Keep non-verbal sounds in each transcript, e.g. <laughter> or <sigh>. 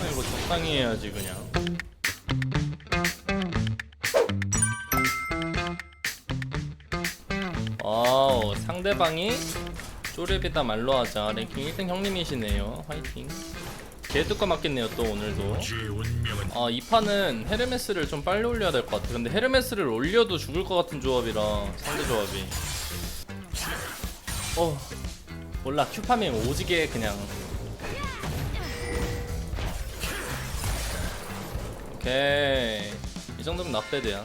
아, 이거 적당히 해야지 그냥. 와우 상대방이 쪼레비다 말로 하자. 랭킹 1등 형님이시네요. 화이팅. 개뚜까 맞겠네요 또 오늘도. 아 이 판은 헤르메스를 좀 빨리 올려야 될 것 같아. 근데 헤르메스를 올려도 죽을 것 같은 조합이라 상대 조합이. 어 몰라 큐파밍 오지게 그냥. 오케이. 이 정도면 나빼드야.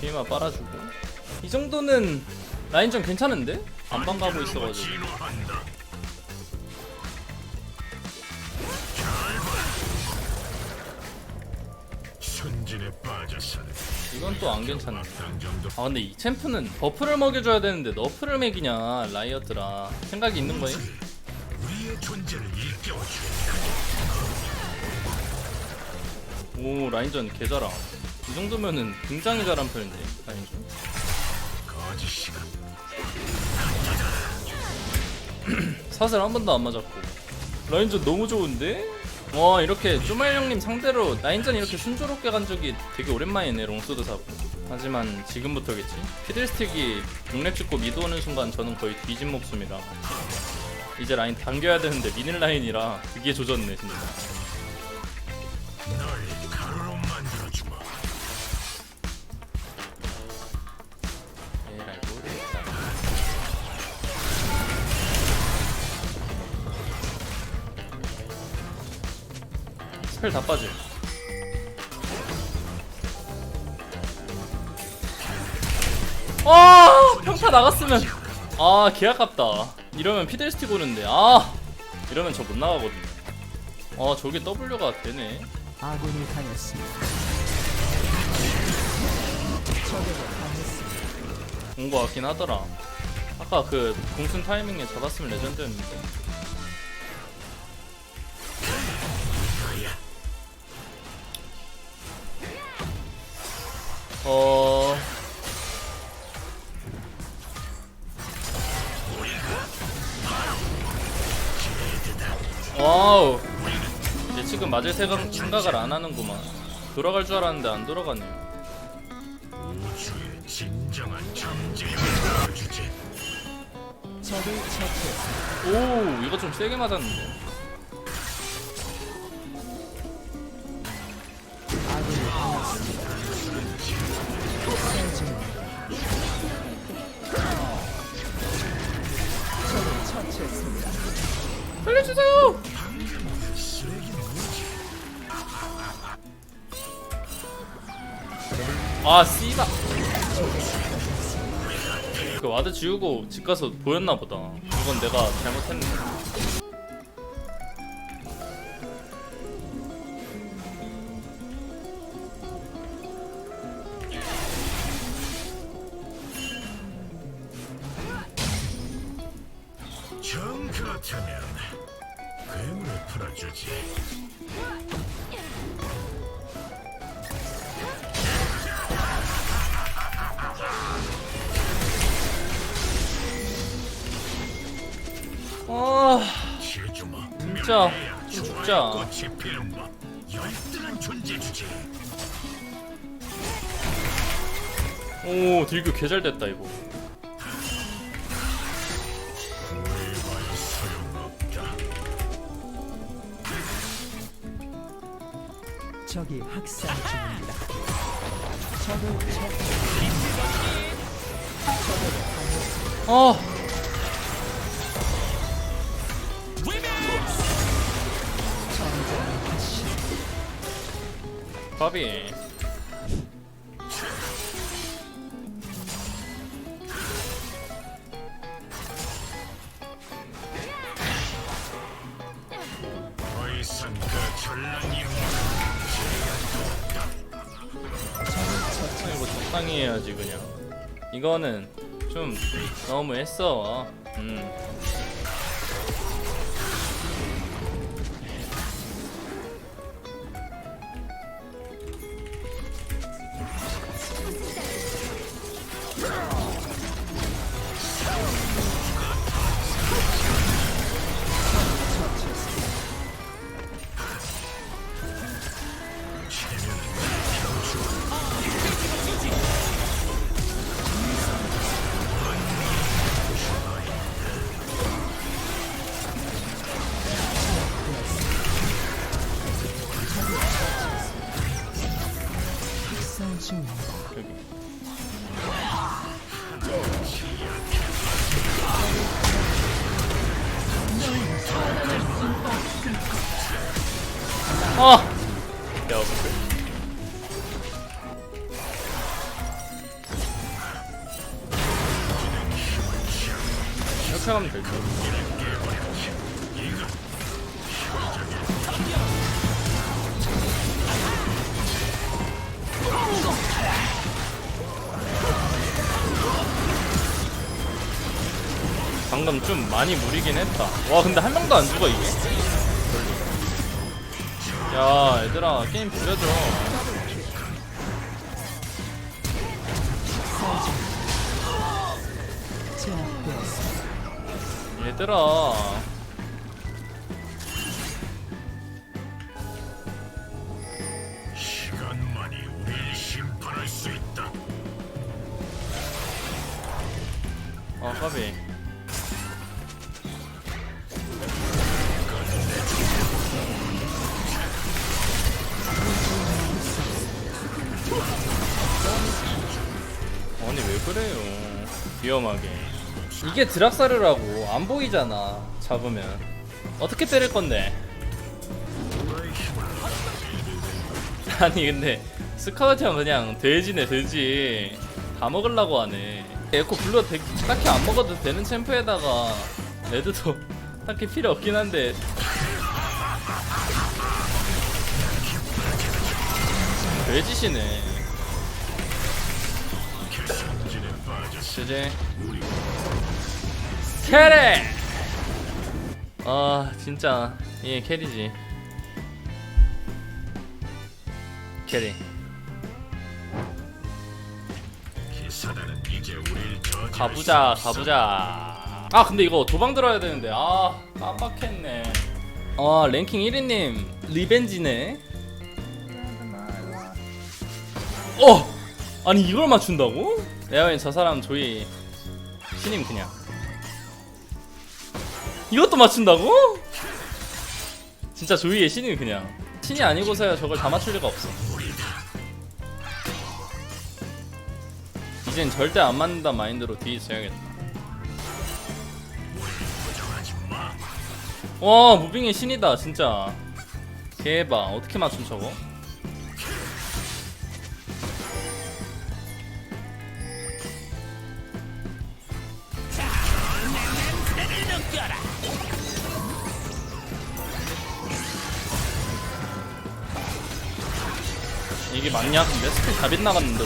피마 빨아주고. 이 정도는 라인전 괜찮은데? 안방 가고 있어가지고 이건 또 안 괜찮네. 아 근데 이 챔프는 버프를 먹여줘야 되는데 너프를 먹이냐 라이어트라. 생각이 있는 거임? 오 라인전 개 잘함. 이 정도면은 굉장히 잘한 편인데 라인전. <clears throat> 사슬 한 번도 안 맞았고. 라인전 너무 좋은데? 와 이렇게 쪼말 형님 상대로 라인전 이렇게 순조롭게 간 적이 되게 오랜만이네 롱소드 사고. 하지만 지금부터겠지? 피들스틱이 6렙 찍고 미드 오는 순간 저는 거의 뒤진 목숨이라 이제 라인 당겨야 되는데 미는 라인이라 그게 조졌네 진짜 스펠 다 빠짐 아 평타 나갔으면. 아 개 아깝다. 이러면 피델스틱 오는데 아 이러면 저 못 나가거든요. 아 저게 W가 되네. 아군이 당했습니다. 적에게 당했습니다. 온거 같긴 하더라. 아까 그 공순 타이밍에 잡았으면 레전드였는데 어... 와우. 예측은 맞을 생각, 생각을 안 하는구만. 돌아갈 줄 알았는데 안 돌아가네요. 오 이거 좀 세게 맞았는데 살려주세요! 아 씨바 그 와드 지우고 집 가서 보였나 보다. 이건 내가 잘못했네. 정 풀어주지 아 진짜 좀 죽자 오 딜교 개잘됐다 이거 적이 학살 중입니다. 적을 화신. 바비 더 이상 그 전란 이 적당히 해야지 그냥 이거는 좀 너무 했어 음. 죽는다. 어! 야, 오케이. 이렇게 하면 될것 같아. 방금 좀 많이 무리긴 했다. 와, 근데 한 명도 안 죽어, 이게? 야, 얘들아, 게임. 제압되었습니다. 얘들아. 위험하게. 이게 드락사르라고 안 보이잖아. 잡으면. 어떻게 때릴 건데? <laughs> 아니, 근데 스카우트 형 그냥 돼지네, 돼지. 다 먹으려고 하네. 에코 블루 되- 딱히 안 먹어도 되는 챔프에다가 레드도 <laughs> 딱히 필요 없긴 한데 돼지시네 제제. 캐리! 아 진짜. 예 캐리지. 캐리. 가보자. 가보자. 아 근데 이거 도망 들어야 되는데. 아 깜빡했네. 아 랭킹 1위님 리벤지네. 어! 아니 이걸 맞춘다고? 내가 왠저 사람 조이 신임 그냥. 이것도 맞춘다고? 진짜 조이의 신임 그냥. 신이 아니고서야 저걸 다 맞출 리가 없어. 이젠 절대 안 맞는다 마인드로 마. 와 무빙의 신이다 진짜. 대박 어떻게 맞춤 저거 맞냐? 근데 스킬 다 빗나갔는데.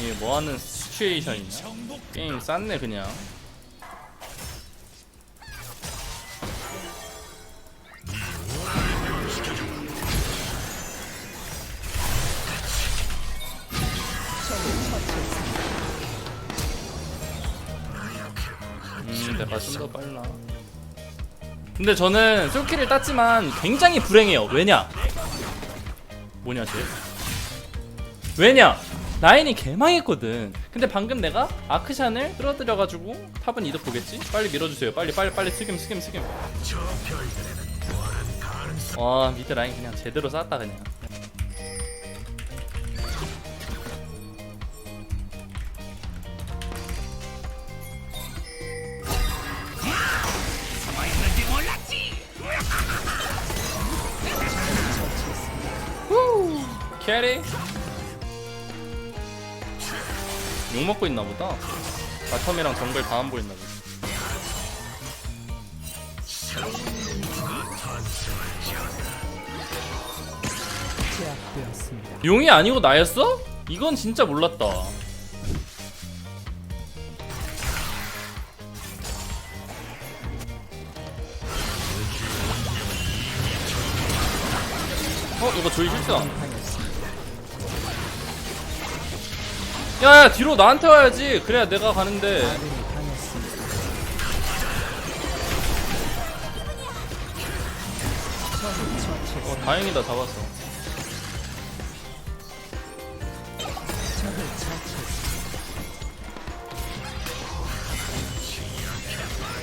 이게 뭐하는 시츄에이션이냐? 게임 쌌네 그냥. 음 내가 좀 더 빨라 근데 저는 솔킬을 땄지만 굉장히 불행해요. 왜냐? 뭐냐 쟤? 왜냐? 라인이 개망했거든. 근데 방금 내가 아크샨을 끌어들여가지고 탑은 이득 보겠지? 빨리 밀어주세요. 빨리 빨리 빨리 스김 스김 스김. 와 미드 라인 그냥 제대로 쌌다 그냥 캐리 욕 먹고 있나 보다 바텀이랑 정글 다 안 보였나 보다 제압되었습니다. 용이 아니고 나였어? 이건 진짜 몰랐다. 어 이거 조이 실수다. 야야 뒤로 나한테 와야지. 그래야 내가 가는데. 어 다행이다 잡았어.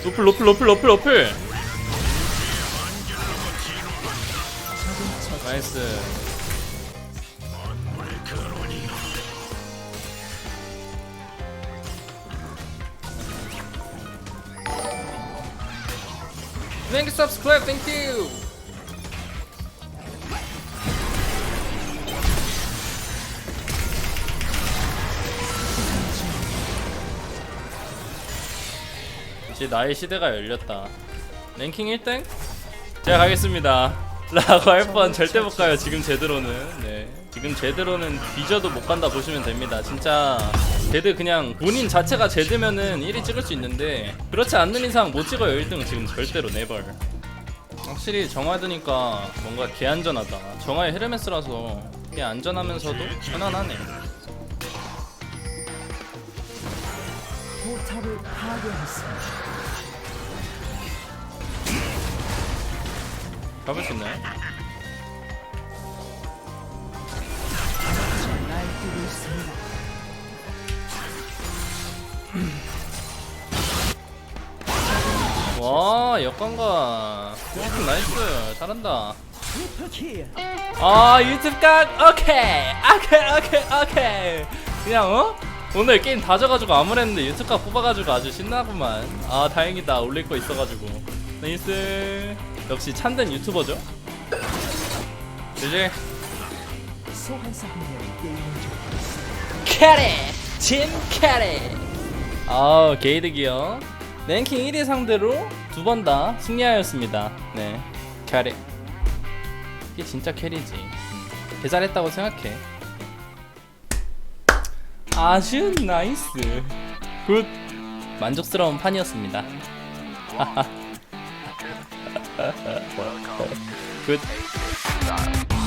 로플 로플 로플 로플 로플. 나이스. Thank you subscribe thank you 이제 나의 시대가 열렸다 랭킹 1등? 제가 가겠습니다 라고 할 뻔 절대 못 가요 지금 제대로는. 네. 지금 제대로는 뒤져도 못 간다 보시면 됩니다. 진짜 제드 그냥 본인 자체가 제드면은 1위 찍을 수 있는데 그렇지 않는 이상 못 찍어요 1등은 지금 절대로 네벌 확실히 정화드니까 뭔가 개안전하다. 정화의 헤르메스라서 꽤 안전하면서도 편안하네. 포탑을 파괴했습니다. 가볼 수 있나요? 와 역광가 오, 나이스. 잘한다. 아 유튜브 각 오케이. 오케이 오케이 오케이. 그냥 어? 오늘 게임 다 져가지고 아무랬는데 유튜브 각 뽑아가지고 아주 신나구만. 아 다행이다. 올릴 거 있어가지고. 나이스 역시 참된 유튜버죠. 이제. 캐리! 짐 캐리! 아 게이득이요 랭킹 1위 상대로 두 번 다 승리하였습니다. 네 캐리. 이게 진짜 캐리지. 음. 개잘했다고 생각해. 아주 나이스. 굿. 만족스러운 판이었습니다 <laughs> 굿 <laughs>